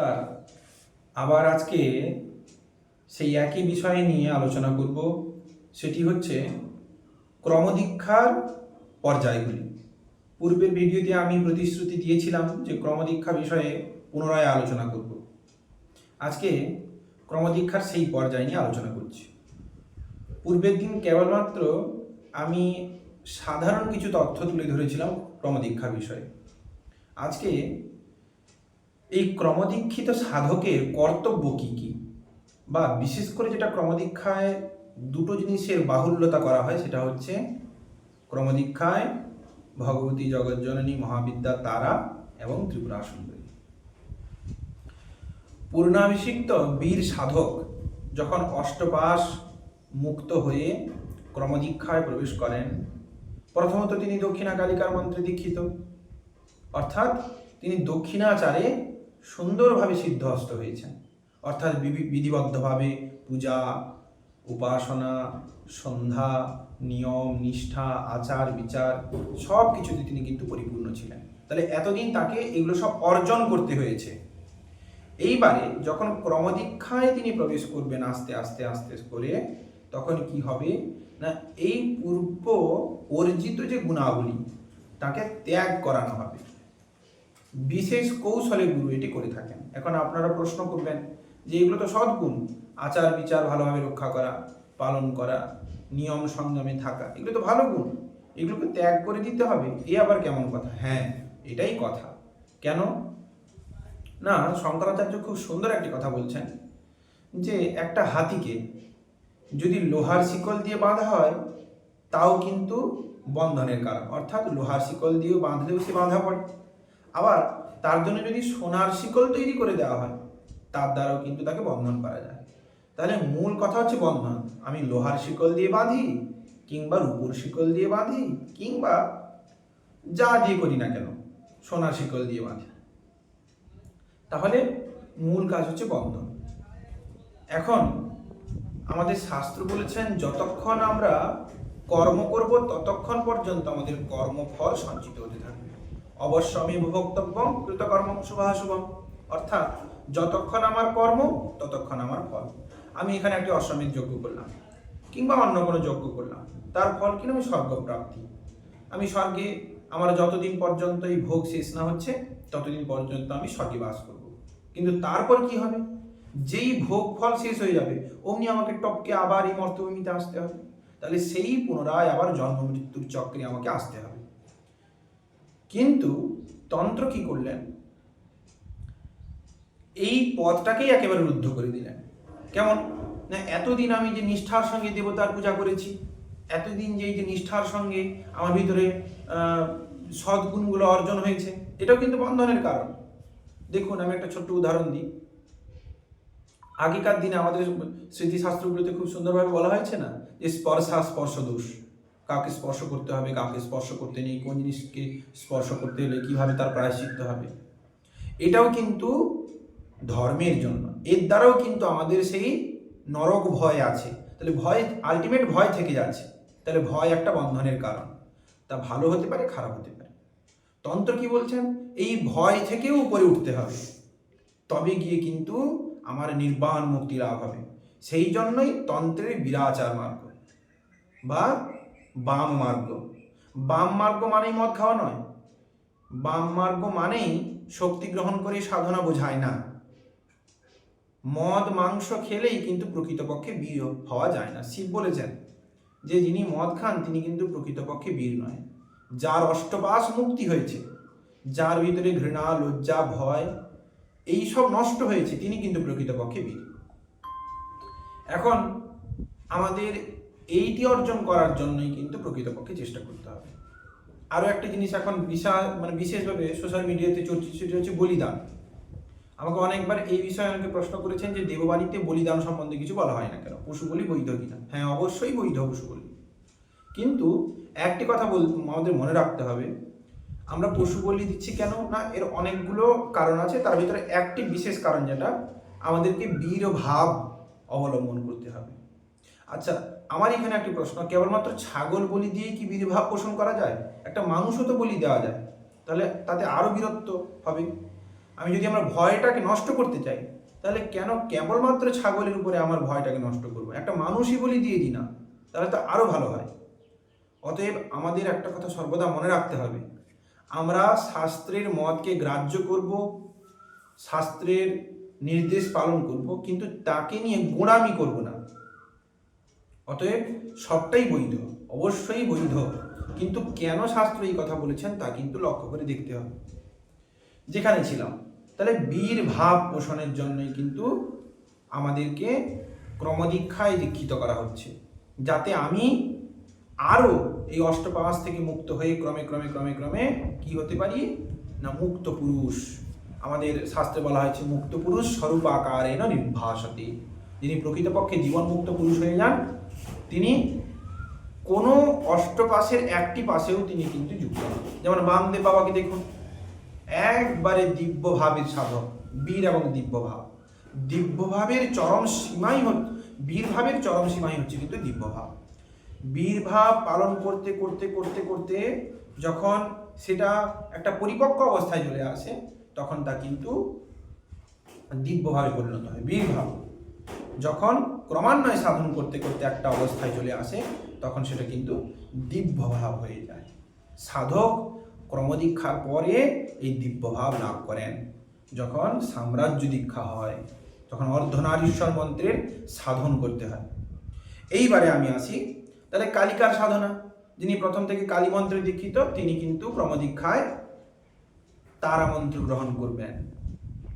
নমস্কার। আবার আজকে সেই একই বিষয় নিয়ে আলোচনা করব। সেটি হচ্ছে ক্রমদীক্ষার পর্যায়গুলি। পূর্বের ভিডিওতে আমি প্রতিশ্রুতি দিয়েছিলাম যে ক্রমদীক্ষা বিষয়ে পুনরায় আলোচনা করব। আজকে ক্রমদীক্ষার সেই পর্যায় নিয়ে আলোচনা করছি। পূর্বের দিন কেবলমাত্র আমি সাধারণ কিছু তথ্য তুলে ধরেছিলাম ক্রমদীক্ষার বিষয়ে। আজকে এই ক্রমদীক্ষিত সাধকের কর্তব্য কি কি? বা বিশেষ করে যেটা ক্রমদীক্ষায় দুটো জিনিসের বাহুল্যতা করা হয় সেটা হচ্ছে ক্রমদীক্ষায় ভগবতী জগজ্জননী, মহাবিদ্যা, তারা এবং ত্রিপুরা সুন্দরী। পূর্ণাভিষিক্ত বীর সাধক যখন অষ্টপাশ মুক্ত হয়ে ক্রমদীক্ষায় প্রবেশ করেন, প্রথমত তিনি দক্ষিণা কালিকার মন্ত্রে দীক্ষিত। অর্থাৎ তিনি দক্ষিণাচারে সুন্দরভাবে সিদ্ধহস্ত হয়েছেন। অর্থাৎ বিধিবদ্ধভাবে পূজা, উপাসনা, সন্ধ্যা, নিয়ম, নিষ্ঠা, আচার, বিচার সব কিছুতে তিনি কিন্তু পরিপূর্ণ ছিলেন। তাহলে এতদিন তাকে এগুলো সব অর্জন করতে হয়েছে। এইবারে যখন ক্রমদীক্ষায় তিনি প্রবেশ করবেন আস্তে আস্তে আস্তে করে, তখন কি হবে? না, এই পূর্ব অর্জিত যে গুণাবলী, তাকে ত্যাগ করানো হবে। বিশেষ কৌশলে গুরু এটি করে থাকেন। এখন আপনারা প্রশ্ন করবেন যে এগুলো তো সদ্গুণ। আচার বিচার ভালোভাবে রক্ষা করা, পালন করা, নিয়ম সংযমে থাকা, এগুলো তো ভালো গুণ। এগুলোকে ত্যাগ করে দিতে হবে, এ আবার কেমন কথা? হ্যাঁ এটাই কথা। কেন? না, শঙ্করাচার্য খুব সুন্দর একটি কথা বলছেন যে একটা হাতিকে যদি লোহার শিকল দিয়ে বাঁধা হয়, তাও কিন্তু বন্ধনের কারণ। অর্থাৎ লোহার শিকল দিয়ে বাঁধলেও সে বাঁধা পড়ে। আবার তার জন্য যদি সোনার শিকল তৈরি করে দেওয়া হয়, তার দ্বারাও কিন্তু তাকে বন্ধন করা যায়। তাহলে মূল কথা হচ্ছে বন্ধন। আমি লোহার শিকল দিয়ে বাঁধি, কিংবা রূপোর শিকল দিয়ে বাঁধি, কিংবা যা দিয়ে করি না কেন, সোনার শিকল দিয়ে বাঁধি। তাহলে মূল কাজ হচ্ছে বন্ধন। এখন আমাদের শাস্ত্র বলেছেন, যতক্ষণ আমরা কর্ম করব, ততক্ষণ পর্যন্ত আমাদের কর্মফল সঞ্চিত হতে থাকবে। অবশ্যই ভোক্তব্য কৃতকর্ম শুভাশুভম। অর্থাৎ যতক্ষণ আমার কর্ম, ততক্ষণ আমার ফল। আমি এখানে একটি অশ্বমেধ যজ্ঞ করলাম, কিংবা অন্য কোনো যজ্ঞ করলাম। তার ফল কিনা আমি স্বর্গপ্রাপ্তি। আমি স্বর্গে আমার যতদিন পর্যন্ত এই ভোগ শেষ না হচ্ছে, ততদিন পর্যন্ত আমি স্বর্গে বাস করব। কিন্তু তারপর কি হবে? যেই ভোগ ফল শেষ হয়ে যাবে, অমনি আমাকে টপকে আবার এই মর্তভূমিতে আসতে হবে। তাহলে সেই পুনরায় আবার জন্ম মৃত্যুর চক্রে আমাকে আসতে হবে। কিন্তু তন্ত্র কি করলেন? এই পথটাকেই একেবারে রুদ্ধ করে দিলেন। কেমন? না, এতদিন আমি যে নিষ্ঠার সঙ্গে দেবতার পূজা করেছি, এতদিন যে এই যে নিষ্ঠার সঙ্গে আমার ভিতরে সদ্গুণগুলো অর্জন হয়েছে, এটাও কিন্তু বন্ধনের কারণ। দেখুন, আমি একটা ছোট্ট উদাহরণ দিই। আগেকার দিনে আমাদের স্মৃতিশাস্ত্রগুলোতে খুব সুন্দরভাবে বলা হয়েছে না যে স্পর্শা স্পর্শ দোষ কাউকে স্পর্শ করতে হবে, কাউকে স্পর্শ করতে নেই, কোন জিনিসকে স্পর্শ করতে হলে কীভাবে তার প্রায়শ্চিত্ত হবে? এটাও কিন্তু ধর্মের জন্য। এর দ্বারাও কিন্তু আমাদের সেই নরক ভয় আছে। তাহলে ভয় আলটিমেট ভয় থেকে যাচ্ছে। তাহলে ভয় একটা বন্ধনের কারণ। তা ভালো হতে পারে, খারাপ হতে পারে। তন্ত্র কি বলছেন? এই ভয় থেকেও উপরে উঠতে হবে। তবে গিয়ে কিন্তু আমার নির্বাণ মুক্তি লাভ হবে। সেই জন্যই তন্ত্রের বিরাচার মার্গ। বা বাম মার্গ। বাম মার্গ মানেই মদ খাওয়া নয়। বাম মার্গ মানেই শক্তি গ্রহণ করে সাধনা বোঝায় না। মদ, মাংস খেলেই কিন্তু প্রকৃতপক্ষে বীর হওয়া যায় না। শিব বলেছেন, যে যিনি মদ খান, তিনি কিন্তু প্রকৃতপক্ষে বীর নয়। যার অষ্টপাশ মুক্তি হয়েছে, যার ভিতরে ঘৃণা, লজ্জা, ভয়, এই সব নষ্ট হয়েছে, তিনি কিন্তু প্রকৃতপক্ষে বীর। এখন আমাদের এইটি অর্জন করার জন্যই কিন্তু প্রকৃতপক্ষে চেষ্টা করতে হবে। আরও একটা জিনিস এখন বিশাল মানে বিশেষভাবে সোশ্যাল মিডিয়াতে চর্চিত সেটি হচ্ছে বলিদান। আমাকে অনেকবার এই বিষয়ে অনেকে প্রশ্ন করেছেন যে দেববাণীতে বলিদান সম্বন্ধে কিছু বলা হয় না কেন? পশু বলি, বৈধ কিনা হ্যাঁ অবশ্যই বৈধ পশু বলি। কিন্তু একটি কথা বল, আমাদের মনে রাখতে হবে, আমরা পশু বলি দিচ্ছি কেন? না, এর অনেকগুলো কারণ আছে, তার ভিতরে একটি বিশেষ কারণ যেটা আমাদেরকে বীর ভাব অবলম্বন করতে হবে। আচ্ছা আমার এখানে একটি প্রশ্ন, কেবলমাত্র ছাগল বলি দিয়ে কি বীরভাব পোষণ করা যায়? একটা মানুষও তো বলি দেওয়া যায়। তাহলে তাতে আরও বীরত্ব হবে। আমি যদি আমার ভয়টাকে নষ্ট করতে চাই, তাহলে কেন কেবলমাত্র ছাগলের উপরে আমার ভয়টাকে নষ্ট করব? একটা মানুষই বলি দিয়ে দিই না, তাহলে তো আরও ভালো হয়। অতএব আমাদের একটা কথা সর্বদা মনে রাখতে হবে। আমরা শাস্ত্রের মতকে গ্রাহ্য করব, শাস্ত্রের নির্দেশ পালন করব, কিন্তু তাকে নিয়ে গোড়ামি করব না। অতএব সবটাই বৈধ, অবশ্যই বৈধ। কিন্তু কেন শাস্ত্র এই কথা বলেছেন তা কিন্তু লক্ষ্য করে দেখতে হবে। যেখানে ছিলাম, তাহলে বীর ভাব পোষণের জন্যই কিন্তু আমাদেরকে ক্রমদীক্ষায় দীক্ষিত করা হচ্ছে। যাতে আমি আরও এই অষ্টপাশ থেকে মুক্ত হয়ে ক্রমে ক্রমে ক্রমে ক্রমে কি হতে পারি? না মুক্ত পুরুষ। আমাদের শাস্ত্রে বলা হয়েছে, মুক্ত পুরুষ স্বরূপ আকারে না নির্ভাসতে। যিনি প্রকৃতপক্ষে জীবন মুক্ত পুরুষ হয়ে যান তিনি কোনো অষ্টপাশের একটি পাশেও তিনি কিন্তু যুক্ত যেমন বামদেব বাবাকে দেখুন, একবারে দিব্য ভাবের সাধক, বীর এবং দিব্য ভাব দিব্য ভাবের চরম সীমাই হচ্ছে বীর ভাবের চরম সীমাই হচ্ছে কিন্তু দিব্য ভাব বীর ভাব পালন করতে করতে করতে করতে যখন সেটা একটা পরিপক্ক অবস্থায় চলে আসে, তখন তা কিন্তু দিব্যভাবে পরিণত হয়, বীরভাব। যখন ক্রমান্বয়ে সাধন করতে করতে একটা অবস্থায় চলে আসে, তখন সেটা কিন্তু দিব্য ভাব হয়ে যায়। সাধক ক্রমদীক্ষার পরে এই দিব্য ভাব লাভ করেন। যখন সাম্রাজ্য দীক্ষা হয়, তখন অর্ধনারীশ্বর মন্ত্রের সাধন করতে হয়। এইবারে আমি আসি, তাহলে কালিকার সাধনা? যিনি প্রথম থেকে কালী মন্ত্রে দীক্ষিত, তিনি কিন্তু ক্রমদীক্ষায় তারা মন্ত্র গ্রহণ করবেন।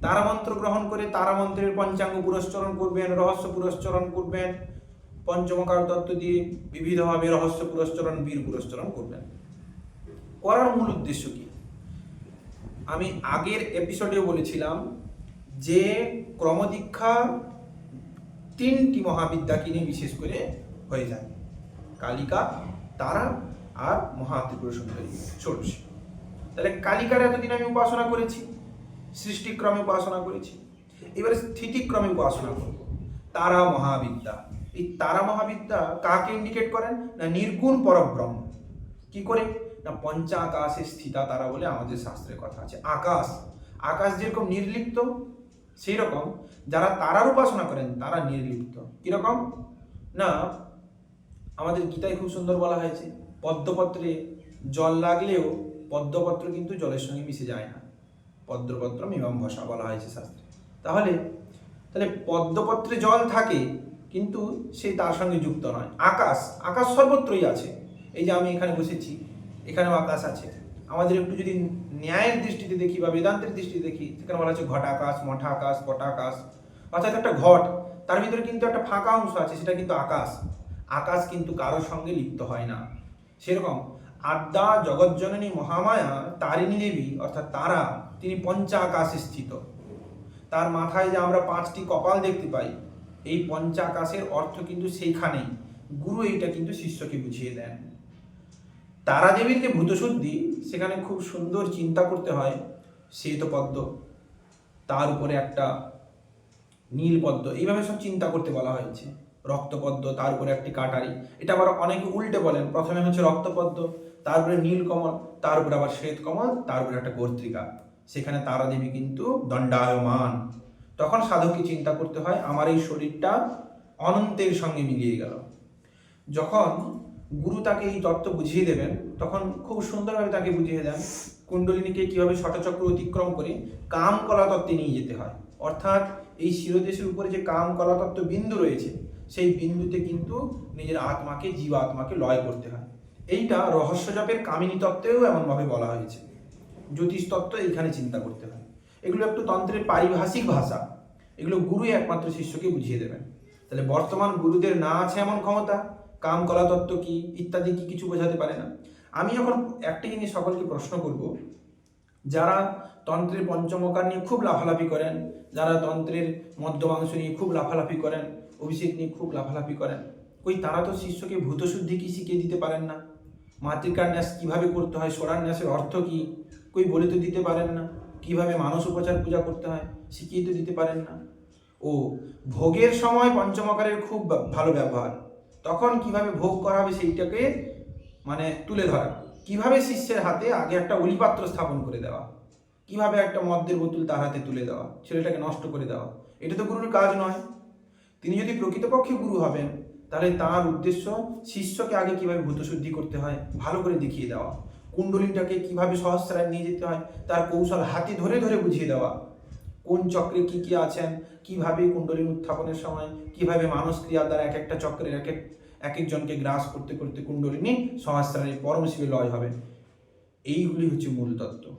তারা মন্ত্র গ্রহণ করে তারা মন্ত্রের পঞ্চাঙ্গ পুরস্চরণ করবেন, রহস্য পুরস্চরণ করবেন, পঞ্চমকার তত্ত্ব দিয়ে বিবিধভাবে রহস্য পুরস্চরণ বীর পুরস্চরণ করবেন। করার মূল উদ্দেশ্য কি? আমি আগের এপিসোডেও বলেছিলাম যে ক্রমদীক্ষা তিনটি মহাবিদ্যাকে নিয়ে বিশেষ করে হয়ে যায়। কালিকা, তারা আর মহাত্রিপুর সুন্দরী। ষোড়শী। তাহলে কালিকার এতদিন আমি উপাসনা করেছি। সৃষ্টিক্রমে উপাসনা করেছি। এবারে স্থিতিক্রমে উপাসনা করব। তারা মহাবিদ্যা। এই তারা মহাবিদ্যা কাকে ইন্ডিকেট করেন? না নির্গুণ পরব্রহ্ম। কি করে? না পঞ্চাকাশে স্থিতা তারা বলে আমাদের শাস্ত্রের কথা আছে। আকাশ। আকাশ যেরকম নির্লিপ্ত সেই রকম যারা তারার উপাসনা করেন, তারা নির্লিপ্ত। কীরকম? না, আমাদের গীতায় খুব সুন্দর বলা হয়েছে, পদ্মপত্রে জল লাগলেও পদ্মপত্র কিন্তু জলের সঙ্গে মিশে যায় না। পদ্মপত্র মীমাম ভাষা বলা হয়েছে শাস্ত্রে। তাহলে তাহলে পদ্মপত্রে জল থাকে, কিন্তু সে তার সঙ্গে যুক্ত নয়। আকাশ আকাশ সর্বত্রই আছে। এই যে আমি এখানে বসেছি, এখানেও আকাশ আছে। আমাদের একটু যদি ন্যায়ের দৃষ্টিতে দেখি বা বেদান্তের দৃষ্টিতে দেখি, সেখানে বলা হচ্ছে ঘট আকাশ, মঠা আকাশ, পটা আকাশ, অর্থাৎ একটা ঘট। তার ভিতরে কিন্তু একটা ফাঁকা অংশ আছে, সেটা কিন্তু আকাশ। আকাশ কিন্তু কারোর সঙ্গে লিপ্ত হয় না। সেরকম আদ্যা জগজ্জননী মহামায়া, তারিণী দেবী, অর্থাৎ তারা, তিনি পঞ্চা আকাশে স্থিত। তার মাথায় যে আমরা পাঁচটি কপাল দেখতে পাই, এই পঞ্চাকাশের অর্থ কিন্তু সেইখানেই। গুরু এইটা কিন্তু শিষ্যকে বুঝিয়ে দেন। তারা দেবীর যে ভূতশুদ্ধি, সেখানে খুব সুন্দর চিন্তা করতে হয় শ্বেতপদ্ম তার উপরে একটা নীল পদ্ম, এইভাবে সব চিন্তা করতে বলা হয়েছে। রক্তপদ্ম, তার উপরে একটি কাটারি। এটা আবার অনেকে উল্টে বলেন, প্রথমে হচ্ছে রক্তপদ্ম তারপরে নীলকমল, তার উপরে আবার শ্বেত কমল তার উপরে একটা কর্তৃকা সেখানে তারা দেবী কিন্তু দণ্ডায়মান। তখন সাধককে চিন্তা করতে হয়, আমার এই শরীরটা অনন্তের সঙ্গে মিলিয়ে গেল। যখন গুরু তাকে এই তত্ত্ব বুঝিয়ে দেবেন, তখন খুব সুন্দরভাবে তাকে বুঝিয়ে দেন, কুণ্ডলিনীকে কীভাবে শতচক্র অতিক্রম করে কাম কলা তত্ত্বে নিয়ে যেতে হয়। অর্থাৎ এই শিরদেশের উপরে যে কাম কলা তত্ত্ব বিন্দু রয়েছে সেই বিন্দুতে কিন্তু নিজের আত্মাকে, জীবাত্মাকে লয় করতে হয়। এইটা রহস্য জপের কামিনী তত্ত্বেও এমনভাবে বলা হয়েছে। জ্যোতিষ তত্ত্ব এইখানে চিন্তা করতে হয়। এগুলো একটু তন্ত্রের পারিভাষিক ভাষা। এগুলো গুরুই একমাত্র শিষ্যকে বুঝিয়ে দেবেন। তাহলে বর্তমান গুরুদের না আছে এমন ক্ষমতা? কাম, কলা, তত্ত্ব কি, ইত্যাদি কি কিছু বোঝাতে পারে না? আমি এখন একটা জিনিস সকলকে প্রশ্ন করব। যারা তন্ত্রের পঞ্চমকার নিয়ে খুব লাফালাফি করেন, যারা তন্ত্রের মধ্যমাংশ নিয়ে খুব লাফালাফি করেন অভিষেক নিয়ে খুব লাফালাফি করেন। ওই তারা তো শিষ্যকে ভূতশুদ্ধি কি শিখিয়ে দিতে পারেন না? মাতৃকার ন্যাস কীভাবে করতে হয়? সোরার ন্যাসের অর্থ কী? কই, বলে তো দিতে পারেন না। কীভাবে মানুষ উপচার পূজা করতে হয়? শিখিয়ে তো দিতে পারেন না। ও, ভোগের সময় পঞ্চমকারের খুব ভালো ব্যবহার। তখন কীভাবে ভোগ করা হবে সেইটাকে মানে তুলে ধরা। কীভাবে শিষ্যের হাতে আগে একটা অলিপাত্র স্থাপন করে দেওয়া? কীভাবে একটা মদ্যের বোতল তার হাতে তুলে দেওয়া? ছেলেটাকে নষ্ট করে দেওয়া। এটা তো গুরুর কাজ নয়। তিনি যদি প্রকৃতপক্ষে গুরু হবেন, তাহলে তার উদ্দেশ্য শিষ্যকে আগে কীভাবে ভূতশুদ্ধি করতে হয়, ভালো করে দেখিয়ে দেওয়া। কুণ্ডলিটাকে কীভাবে সহস্রায় নিয়ে যেতে হয়, তার কৌশল হাতে ধরে ধরে বুঝিয়ে দেওয়া। কোন চক্রে কি কি আছেন, কীভাবে কুণ্ডলিন উত্থাপনের সময়, কীভাবে মানস ক্রিয়ার দ্বারা এক একটা চক্রের এক এক এক একজনকে গ্রাস করতে করতে কুণ্ডলিনী সহস্রারে পরম শিবে লয় হবে। এইগুলি হচ্ছে মূল তত্ত্ব।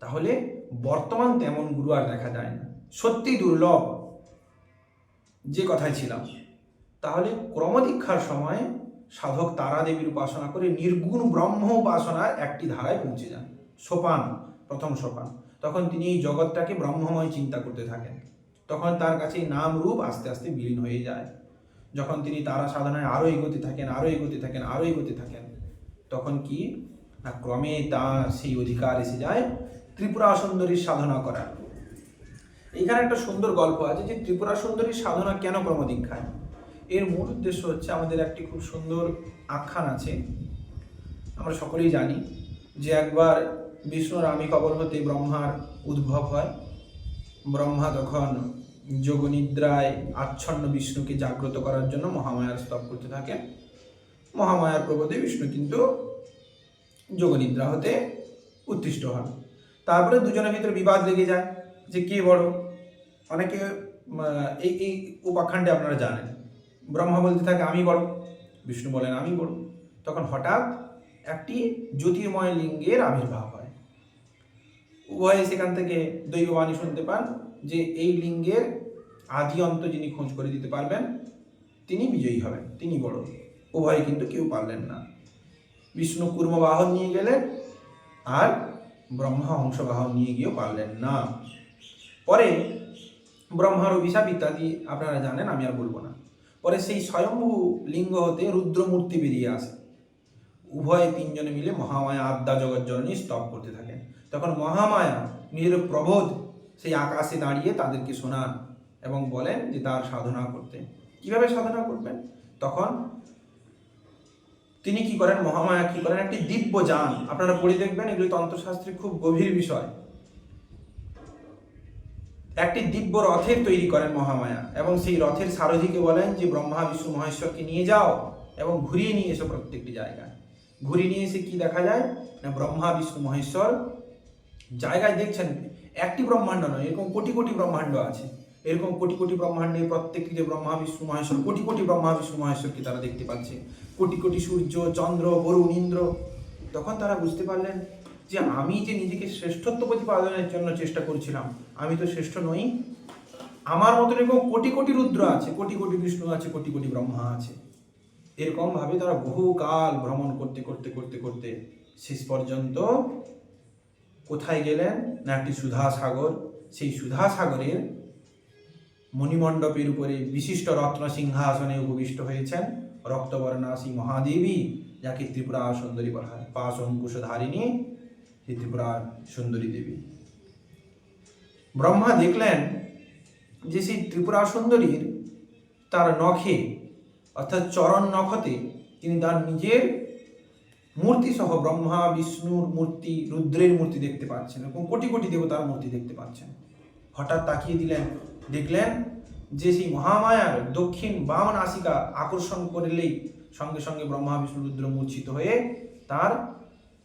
তাহলে বর্তমান তেমন গুরু আর দেখা যায় না। সত্যি দুর্লভ। যে কথায় ছিলাম। তাহলে ক্রমদীক্ষার সময় সাধক তারা দেবীর উপাসনা করে নির্গুণ ব্রহ্ম উপাসনার একটি ধারায় পৌঁছে যান। সোপান, প্রথম সোপান। তখন তিনি এই জগৎটাকে ব্রহ্মময় চিন্তা করতে থাকেন। তখন তার কাছে নাম রূপ আস্তে আস্তে বিলীন হয়ে যায়। যখন তিনি তারা সাধনায় আরও এগোতে থাকেন আরও এগোতে থাকেন আরও এগোতে থাকেন, তখন কি? না, ক্রমে তার সেই অধিকার এসে যায় ত্রিপুরা সুন্দরীর সাধনা করার। এইখানে একটা সুন্দর গল্প আছে যে ত্রিপুরা সুন্দরী সাধনা কেন ক্রমদীক্ষায়? এর মূল উদ্দেশ্য হচ্ছে আমাদের একটি খুব সুন্দর আখ্যান আছে। আমরা সকলেই জানি যে একবার বিষ্ণুর আমি কবর হতে ব্রহ্মার উদ্ভব হয়। ব্রহ্মা তখন যোগনিদ্রায় আচ্ছন্ন বিষ্ণুকে জাগ্রত করার জন্য মহামায়ার স্তব করতে থাকে। মহামায়ার প্রবোধে বিষ্ণু কিন্তু যোগনিদ্রা হতে উত্তিষ্ট হন। তারপরে দুজনের ভিতরে বিবাদ লেগে যায়। যে কে বড়? অনেকে এই এই উপাখ্যানটি আপনারা জানেন। ব্রহ্মা বলতে থাকে, আমি বড়। বিষ্ণু বলেন, আমি বড়। তখন হঠাৎ একটি জ্যোতির্ময় লিঙ্গের আবির্ভাব হয়। উভয়ে সেখান থেকে দৈববাণী শুনতে পান যে এই লিঙ্গের আদি অন্ত যিনি খোঁজ করে দিতে পারবেন, তিনি বিজয়ী হবেন, তিনি বড়। উভয়ে কিন্তু কেউ পারলেন না। বিষ্ণু কুর্মবাহন নিয়ে গেলেন আর ব্রহ্মা হংসবাহন নিয়ে গিয়েও পারলেন না। পরে ব্রহ্মার অভিশাপ ইত্যাদি আপনারা জানেন, আমি আর বলব না। পরে সেই স্বয়ম্ভু লিঙ্গ হতে রুদ্রমূর্তি বেরিয়ে আসে। উভয়ে তিনজনে মিলে মহামায়া আদ্যা জগৎ জননী স্তব করতে থাকেন। তখন মহামায়া নিজের প্রবোধ সেই আকাশে দাঁড়িয়ে তাদেরকে শোনান এবং বলেন যে তার সাধনা করতে। কীভাবে সাধনা করবেন? তখন তিনি কি করেন? মহামায়া কি করেন? একটি দিব্য যান আপনারা পড়ে দেখবেন, এগুলি তন্ত্রশাস্ত্রের খুব গভীর বিষয়। একটি দিব্য রথের তৈরি করেন মহামায়া এবং সেই রথের সারথীকে বলেন যে, ব্রহ্মা, বিষ্ণু, মহেশ্বরকে নিয়ে যাও এবং ঘুরিয়ে নিয়ে এসো প্রত্যেকটি জায়গায়। ঘুরিয়ে নিয়ে এসে কি দেখা যায়? না, ব্রহ্মা, বিষ্ণু, মহেশ্বর জায়গায় দেখছেন, একটি ব্রহ্মাণ্ড নয়, এরকম কোটি কোটি ব্রহ্মাণ্ড আছে। এরকম কোটি কোটি ব্রহ্মাণ্ডে প্রত্যেকটি যে ব্রহ্মা, বিষ্ণু, মহেশ্বর, কোটি কোটি ব্রহ্মা, বিষ্ণু, মহেশ্বরকে তারা দেখতে পাচ্ছে। কোটি কোটি সূর্য, চন্দ্র বরুণ ইন্দ্র। তখন তারা বুঝতে পারলেন যে আমি যে নিজেকে শ্রেষ্ঠত্ব প্রতিপাদনের জন্য চেষ্টা করছিলাম, আমি তো শ্রেষ্ঠ নই। আমার মতন এরকম কোটি কোটি রুদ্র আছে, কোটি কোটি বিষ্ণু আছে, কোটি কোটি ব্রহ্মা আছে। এরকম ভাবে তারা বহুকাল ভ্রমণ করতে করতে করতে করতে শেষ পর্যন্ত কোথায় গেলেন? না, একটি সুধা সাগর সেই সুধা সাগরের মণিমণ্ডপের উপরে বিশিষ্ট রত্ন সিংহাসনে উপবিষ্ট হয়েছেন রক্তবর্ণাসী মহাদেবী, যাকে ত্রিপুরা সুন্দরী বলা হয় অঙ্কুশধারিণী সেই ত্রিপুরা সুন্দরী দেবী। ব্রহ্মা দেখলেন যে সেই ত্রিপুরা সুন্দরীর তার নখে, অর্থাৎ চরণ নখতে তিনি তার নিজের মূর্তি সহ ব্রহ্মা, বিষ্ণুর মূর্তি, রুদ্রের মূর্তি দেখতে পাচ্ছেন এবং কোটি কোটি দেবতার মূর্তি দেখতে পাচ্ছেন। হঠাৎ তাকিয়ে দিলেন, দেখলেন যে সেই মহামায়ার দক্ষিণ বাম নাসিকা আকর্ষণ করলেই সঙ্গে সঙ্গে ব্রহ্মা, বিষ্ণু, রুদ্র মূর্ছিত হয়ে তার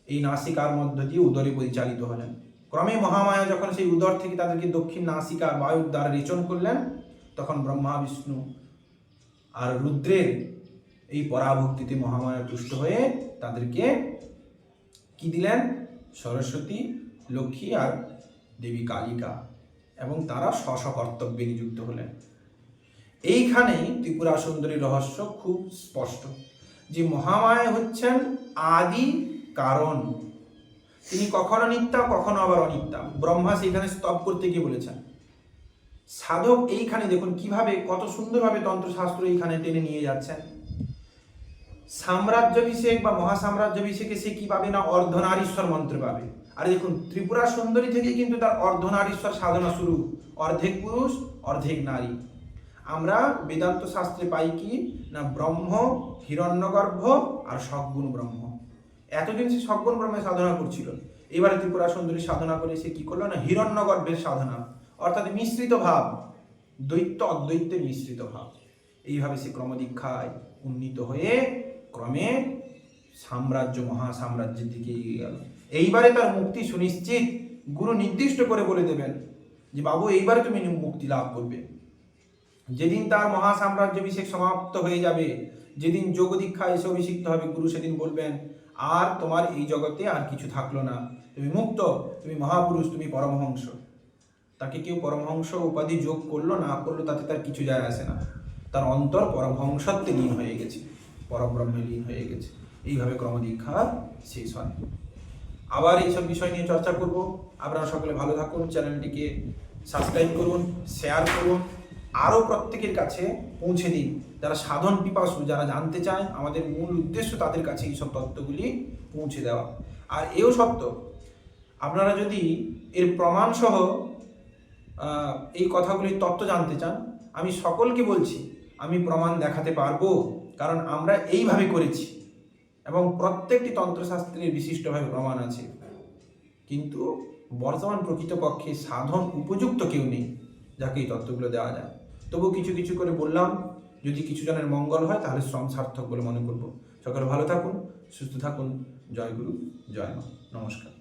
এই নাসিকার মধ্য দিয়ে উদরে পরিচালিত হলেন। ক্রমে মহামায়া যখন সেই উদর থেকে তাদেরকে দক্ষিণ নাসিকা বায়ুর দ্বারা রেচন করলেন, তখন ব্রহ্মা, বিষ্ণু আর রুদ্রের এই পরাভক্তিতে মহামায়া তুষ্ট হয়ে তাদেরকে কি দিলেন? সরস্বতী, লক্ষ্মী আর দেবী কালিকা এবং তারা স্ব কর্তব্যে নিযুক্ত হলেন। এইখানেই ত্রিপুরা সুন্দরী রহস্য খুব স্পষ্ট যে মহামায়া হচ্ছেন আদি কারণ। তিনি কখনো নিত্যা কখনো আবার অনিত্যা ব্রহ্মা সেখানে স্তব করতে গিয়ে বলেছেন, সাধক এইখানে দেখুন কীভাবে, কত সুন্দরভাবে তন্ত্রশাস্ত্র এইখানে টেনে নিয়ে যাচ্ছেন। সাম্রাজ্যাভিষেক বা মহাসাম্রাজ্যাভিষেকে সে কি পাবে না? অর্ধনারীশ্বর মন্ত্র পাবে। আর দেখুন, ত্রিপুরা সুন্দরী থেকে কিন্তু তার অর্ধনারীশ্বর সাধনা শুরু। অর্ধেক পুরুষ, অর্ধেক নারী। আমরা বেদান্ত শাস্ত্রে পাই কি? না ব্রহ্ম, হিরণ্যগর্ভ আর সদ্গুণ ব্রহ্ম। এতদিন সে সদ্গুণ ব্রহ্মে সাধনা করছিল। এবারে ত্রিপুরা সুন্দরী সাধনা করে সে কি করল না? হিরণ্যগর্ভের সাধনা। অর্থাৎ মিশ্রিত ভাব। দৈত্য অদ্বৈতের মিশ্রিত ভাব। এইভাবে সে ক্রমদীক্ষায় উন্নীত হয়ে ক্রমে সাম্রাজ্য, মহাসাম্রাজ্যের দিকে এগিয়ে গেল। এইবারে তার মুক্তি সুনিশ্চিত। গুরু নির্দিষ্ট করে বলে দেবেন যে, বাবু, এইবারে তুমি মুক্তি লাভ করবে। যেদিন তার মহাসাম্রাজ্যাভিষেক সমাপ্ত হয়ে যাবে, যেদিন যোগ দীক্ষা এসে অভিষিক্ত হবে, গুরু সেদিন বলবেন আর তোমার এই জগতে আর কিছু থাকল না। তুমি মুক্ত, তুমি মহাপুরুষ, তুমি পরমহংস। তাকে কেউ পরমহংস উপাধি যোগ করল, না করল, তাতে তার কিছু যায় আসে না। তার অন্তর পরমহংসত্বে লীন হয়ে গেছে, পরব্রহ্মে লীন হয়ে গেছে। এইভাবে ক্রমদীক্ষা শেষ হয়। আবার এইসব বিষয় নিয়ে চর্চা করব। আপনারা সকলে ভালো থাকুন, চ্যানেলটিকে সাবস্ক্রাইব করুন শেয়ার করুন। আরও প্রত্যেকের কাছে পৌঁছে দিন যারা সাধন পিপাসু, যারা জানতে চায়, আমাদের মূল উদ্দেশ্য তাদের কাছে এইসব তত্ত্বগুলি পৌঁছে দেওয়া। আর এও সত্য, আপনারা যদি এর প্রমাণসহ এই কথাগুলির তত্ত্ব জানতে চান, আমি সকলকে বলছি, আমি প্রমাণ দেখাতে পারব, কারণ আমরা এইভাবে করেছি। এবং প্রত্যেকটি তন্ত্রশাস্ত্রের বিশিষ্টভাবে প্রমাণ আছে। কিন্তু বর্তমান প্রকৃতপক্ষে সাধন উপযুক্ত কেউ নেই, যাকে এই তত্ত্বগুলো দেওয়া যায়। তবু কিছু কিছু করে বললাম, যদি কিছু জনের মঙ্গল হয় তাহলে শ্রম সার্থক বলে মনে করব। সকলে ভালো থাকুন, সুস্থ থাকুন, জয় গুরু, জয় মা, নমস্কার।